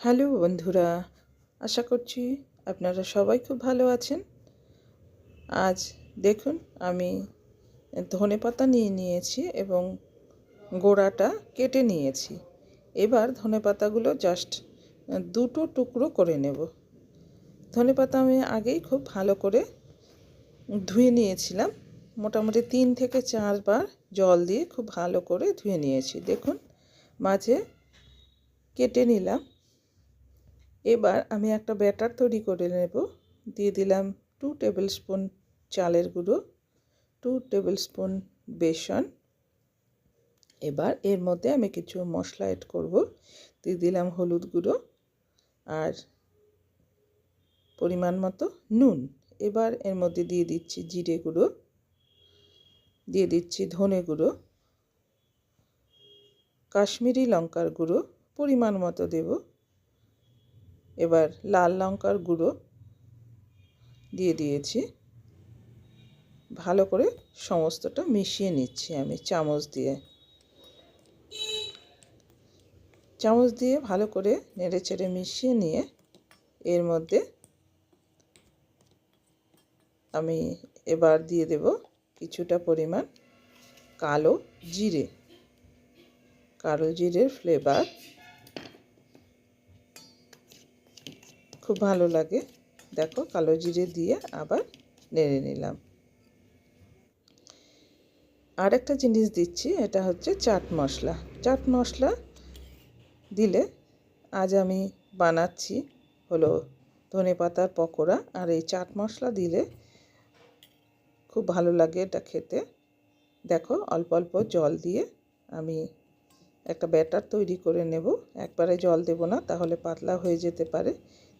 Hello বন্ধুরা, আশা করছি আপনারা সবাই খুব ভালো আছেন। আজ দেখুন, আমি ধনে পাতা নিয়ে নিয়েছি এবং গোড়াটা কেটে নিয়েছি। এবার ধনে পাতাগুলো জাস্ট দুটো টুকরো করে নেব। ধনে পাতা আমি আগেই খুব ভালো করে ধুয়ে নিয়েছিলাম। মোটামুটি তিন থেকে চারবার জল দিয়ে খুব ভালো করে ধুয়ে নিয়েছি। দেখুন, মাঝে কেটে নিলাম। এবার আমি একটা ব্যাটার তৈরি করে নেব। দিয়ে দিলাম টু টেবিল স্পুন চালের গুঁড়ো টু টেবিল স্পুন বেসন। এবার এর মধ্যে আমি কিছু মশলা এড করব। দিয়ে দিলাম হলুদ গুঁড়ো আর পরিমাণ মতো নুন। এবার এর মধ্যে দিয়ে দিচ্ছি জিরে গুঁড়ো, দিয়ে দিচ্ছি ধনে গুঁড়ো, কাশ্মীরি লঙ্কার গুঁড়ো, পরিমাণ মতো দেবো। এবার লাল লঙ্কার গুঁড়ো দিয়ে দিয়েছি। ভালো করে সমস্তটা মিশিয়ে নিচ্ছি আমি চামচ দিয়ে। চামচ দিয়ে ভালো করে নেড়ে চেড়ে মিশিয়ে নিয়ে এর মধ্যে আমি এবার দিয়ে দেব কিছুটা পরিমাণ কালো জিরে। কালো জিরের ফ্লেভার খুব ভালো লাগে। দেখো কালো জিরে দিয়ে আবার নেড়ে নিলাম। আর একটা জিনিস দিচ্ছি, এটা হচ্ছে চাট মশলা। চাট মশলা দিলে আজ আমি বানাচ্ছি হলো ধনে পাতার পকোড়া, আর এই চাট মশলা দিলে খুব ভালো লাগে এটা খেতে। দেখো অল্প অল্প জল দিয়ে আমি একটা ব্যাটার তৈরি করে নেব। একবারে জল দেব না, তাহলে পাতলা হয়ে যেতে পারে।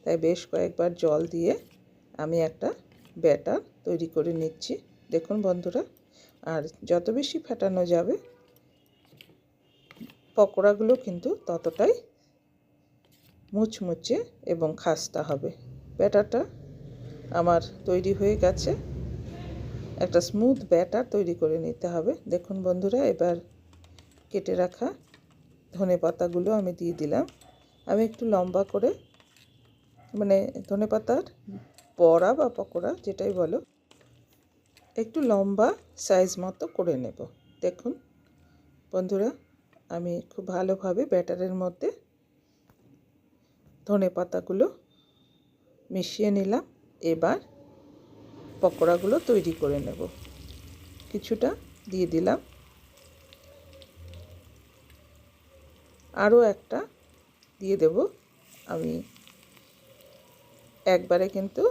তাই বেশ কয়েকবার জল দিয়ে আমি একটা ব্যাটার তৈরি করে নিচ্ছি। দেখুন বন্ধুরা, আর যত বেশি ফেটানো যাবে, পকোড়াগুলো কিন্তু ততটাই মুচমুচে এবং খাস্তা হবে। ব্যাটারটা আমার তৈরি হয়ে গেছে। একটা স্মুথ ব্যাটার তৈরি করে নিতে হবে। দেখুন বন্ধুরা, এবার কেটে রাখা ধনে পাতাগুলো আমি দিয়ে দিলাম। আমি একটু লম্বা করে মানে ধনে পাতার বড়া বা পকোড়া যেটাই বলো, একটু লম্বা সাইজ মতো করে নেব। দেখুন, বন্ধুরা, আমি খুব ভালোভাবে ব্যাটারের মধ্যে ধনে পাতাগুলো মিশিয়ে নিলাম। এবার পকোড়াগুলো তৈরি করে নেব। কিছুটা দিয়ে দিলাম। আরও একটা দিয়ে দেব। আমি একবারে কিন্তু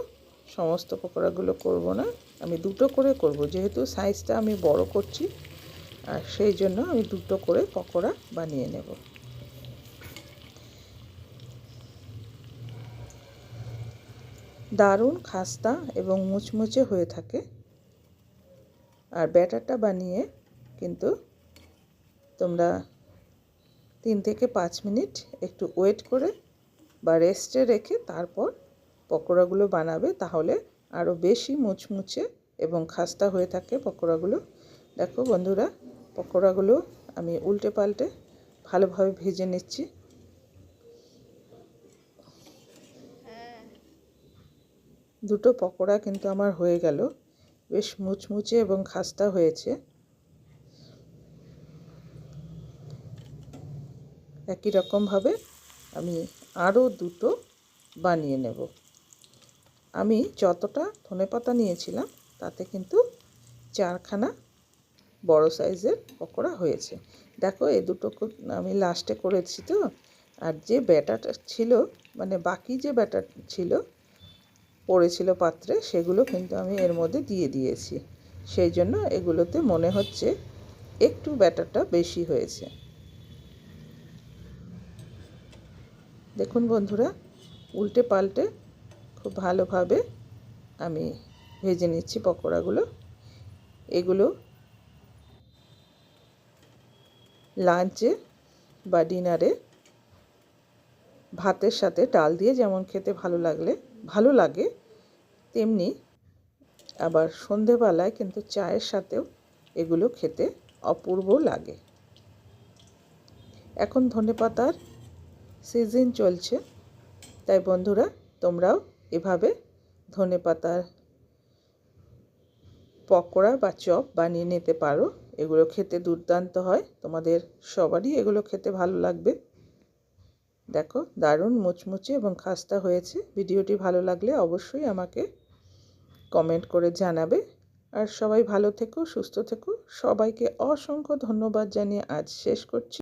সমস্ত পকোড়াগুলো করব না। আমি দুটো করে করব, যেহেতু সাইজটা আমি বড় করছি, আর সেই জন্য আমি দুটো করে পকোড়া বানিয়ে নেব। দারুণ খাস্তা এবং মুচমুচে হয়ে থাকে। আর ব্যাটারটা বানিয়ে কিন্তু তোমরা তিন থেকে পাঁচ মিনিট একটু ওয়েট করে বা রেস্টে রেখে তারপর পকোড়াগুলো বানাবে, তাহলে আরও বেশি মুচমুচে এবং খাস্তা হয়ে থাকে পকোড়াগুলো। দেখো বন্ধুরা, পকোড়াগুলো আমি উল্টে পাল্টে ভালোভাবে ভেজে নিচ্ছি। দুটো পকোড়া কিন্তু আমার হয়ে গেল। বেশ মুচমুচে এবং খাস্তা হয়েছে। একই রকমভাবে আমি আরও দুটো বানিয়ে নেব। আমি যতটা ধনে পাতা নিয়েছিলাম, তাতে কিন্তু চারখানা বড় সাইজের পকোড়া হয়েছে। দেখো এই দুটো আমি লাস্টে করেছি তো। আর যে ব্যাটারটা ছিল মানে বাকি যে ব্যাটার ছিল, পড়েছিল পাত্রে, সেগুলো কিন্তু আমি এর মধ্যে দিয়ে দিয়েছি। সেই জন্য এগুলোতে মনে হচ্ছে একটু ব্যাটারটা বেশি হয়েছে। দেখুন বন্ধুরা, উল্টে পাল্টে খুব ভালোভাবে আমি ভেজে নিচ্ছি পকোড়াগুলো। এগুলো লাঞ্চে বা ডিনারে ভাতের সাথে ডাল দিয়ে যেমন খেতে ভালো লাগলে, ভালো লাগে, তেমনি আবার সন্ধেবেলায় কিন্তু চায়ের সাথেও এগুলো খেতে অপূর্ব লাগে। এখন ধনেপাতার সিজন চলছে, তাই বন্ধুরা তোমরাও এভাবে ধনে পাতার পকোড়া বা চপ বানিয়ে নিতে পারো। এগুলো খেতে দুর্দান্ত হয়। তোমাদের সবারই এগুলো খেতে ভালো লাগবে। দেখো, দারুণ মুচমুচে এবং খাস্তা হয়েছে। ভিডিওটি ভালো লাগলে অবশ্যই আমাকে কমেন্ট করে জানাবে। আর সবাই ভালো থেকো, সুস্থ থেকো। সবাইকে অসংখ্য ধন্যবাদ জানিয়ে আজ শেষ করছি।